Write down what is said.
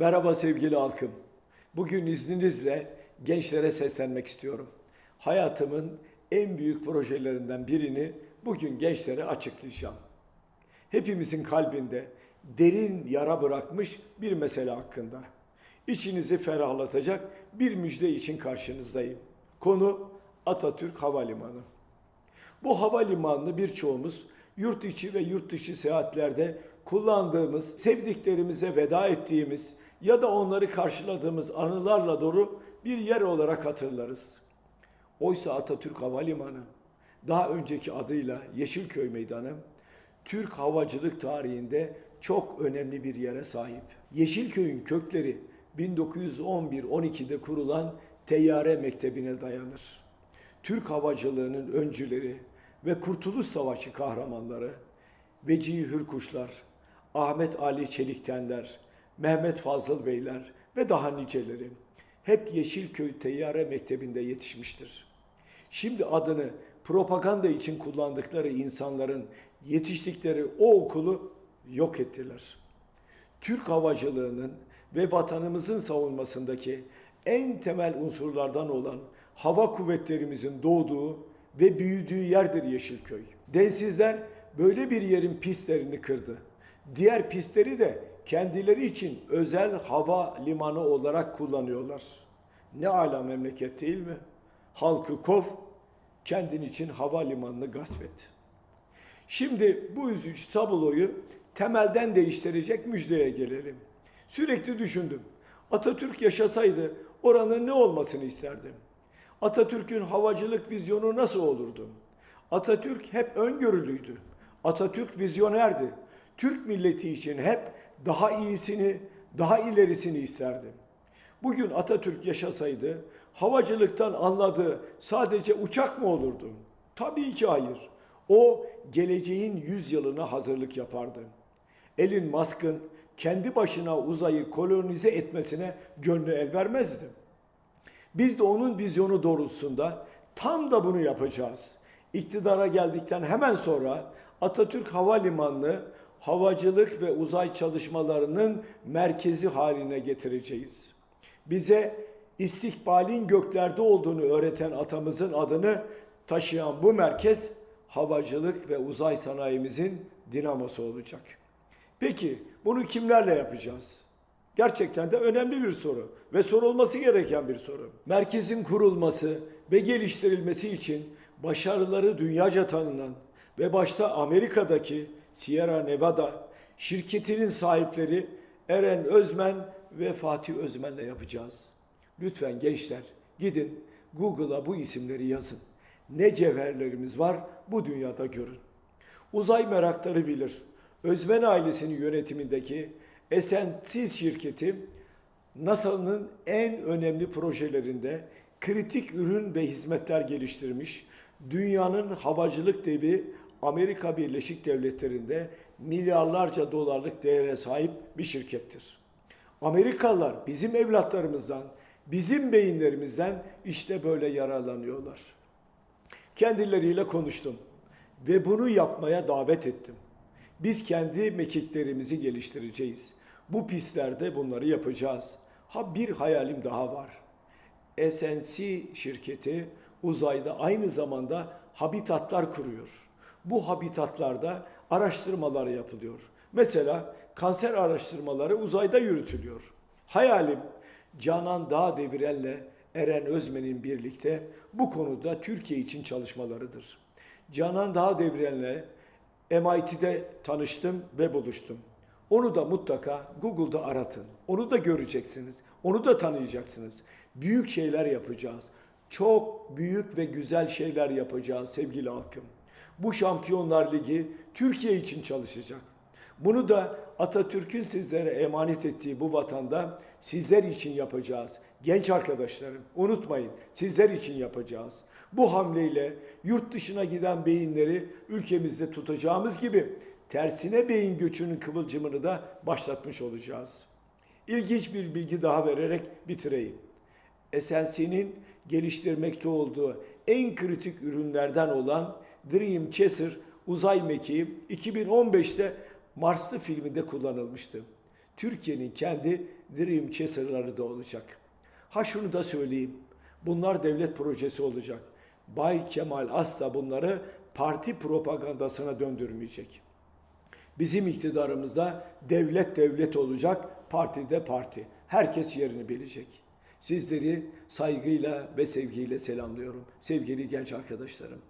Merhaba sevgili halkım. Bugün izninizle gençlere seslenmek istiyorum. Hayatımın en büyük projelerinden birini bugün gençlere açıklayacağım. Hepimizin kalbinde derin yara bırakmış bir mesele hakkında. İçinizi ferahlatacak bir müjde için karşınızdayım. Konu Atatürk Havalimanı. Bu havalimanını birçoğumuz yurt içi ve yurt dışı seyahatlerde kullandığımız, sevdiklerimize veda ettiğimiz ya da onları karşıladığımız anılarla dolu bir yer olarak hatırlarız. Oysa Atatürk Havalimanı, daha önceki adıyla Yeşilköy Meydanı, Türk havacılık tarihinde çok önemli bir yere sahip. Yeşilköy'ün kökleri 1911-12'de kurulan Teyyare Mektebi'ne dayanır. Türk havacılığının öncüleri ve Kurtuluş Savaşı kahramanları Vecihi Hürkuşlar, Ahmet Ali Çeliktenler, Mehmet Fazıl Beyler ve daha niceleri hep Yeşilköy Teyyare Mektebi'nde yetişmiştir. Şimdi adını propaganda için kullandıkları insanların yetiştikleri o okulu yok ettiler. Türk havacılığının ve vatanımızın savunmasındaki en temel unsurlardan olan hava kuvvetlerimizin doğduğu ve büyüdüğü yerdir Yeşilköy. Densizler böyle bir yerin pistlerini kırdı. Diğer pistleri de kendileri için özel hava limanı olarak kullanıyorlar. Ne ala memleket değil mi? Halkı kov, kendin için hava limanını gasp et. Şimdi bu üzücü tabloyu temelden değiştirecek müjdeye gelelim. Sürekli düşündüm. Atatürk yaşasaydı oranın ne olmasını isterdim. Atatürk'ün havacılık vizyonu nasıl olurdu? Atatürk hep öngörülüydü. Atatürk vizyonerdi. Türk milleti için hep daha iyisini, daha ilerisini isterdi. Bugün Atatürk yaşasaydı havacılıktan anladığı sadece uçak mı olurdu? Tabii ki hayır. O geleceğin yüzyılına hazırlık yapardı. Elon Musk'ın kendi başına uzayı kolonize etmesine gönlü el vermezdi. Biz de onun vizyonu doğrultusunda tam da bunu yapacağız. İktidara geldikten hemen sonra Atatürk Havalimanı'nı havacılık ve uzay çalışmalarının merkezi haline getireceğiz. Bize istikbalin göklerde olduğunu öğreten atamızın adını taşıyan bu merkez havacılık ve uzay sanayimizin dinamosu olacak. Peki bunu kimlerle yapacağız? Gerçekten de önemli bir soru ve sorulması gereken bir soru. Merkezin kurulması ve geliştirilmesi için başarıları dünyaca tanınan ve başta Amerika'daki Sierra Nevada şirketinin sahipleri Eren Özmen ve Fatih Özmen'le yapacağız. Lütfen gençler gidin Google'a bu isimleri yazın. Ne cevherlerimiz var bu dünyada görün. Uzay merakları bilir. Özmen ailesinin yönetimindeki Esensiz şirketi NASA'nın en önemli projelerinde kritik ürün ve hizmetler geliştirmiş, dünyanın havacılık devi Amerika Birleşik Devletleri'nde milyarlarca dolarlık değere sahip bir şirkettir. Amerikalılar bizim evlatlarımızdan, bizim beyinlerimizden işte böyle yararlanıyorlar. Kendileriyle konuştum ve bunu yapmaya davet ettim. Biz kendi mekiklerimizi geliştireceğiz. Bu pistlerde bunları yapacağız. Ha bir hayalim daha var. SNC şirketi uzayda aynı zamanda habitatlar kuruyor. Bu habitatlarda araştırmalar yapılıyor. Mesela kanser araştırmaları uzayda yürütülüyor. Hayalim Canan Dağ Deviren'le Eren Özmen'in birlikte bu konuda Türkiye için çalışmalarıdır. Canan Dağ Deviren'le MIT'de tanıştım ve buluştum. Onu da mutlaka Google'da aratın. Onu da göreceksiniz. Onu da tanıyacaksınız. Büyük şeyler yapacağız. Çok büyük ve güzel şeyler yapacağız sevgili halkım. Bu Şampiyonlar Ligi Türkiye için çalışacak. Bunu da Atatürk'ün sizlere emanet ettiği bu vatanda sizler için yapacağız. Genç arkadaşlarım unutmayın sizler için yapacağız. Bu hamleyle yurt dışına giden beyinleri ülkemizde tutacağımız gibi tersine beyin göçünün kıvılcımını da başlatmış olacağız. İlginç bir bilgi daha vererek bitireyim. SNC'nin geliştirmekte olduğu en kritik ürünlerden olan Dream Chaser uzay mekiği 2015'te Marslı filminde kullanılmıştı. Türkiye'nin kendi Dream Chaser'ları da olacak. Ha şunu da söyleyeyim. Bunlar devlet projesi olacak. Bay Kemal asla bunları parti propagandasına döndürmeyecek. Bizim iktidarımızda devlet devlet olacak, parti de parti. Herkes yerini bilecek. Sizleri saygıyla ve sevgiyle selamlıyorum sevgili genç arkadaşlarım.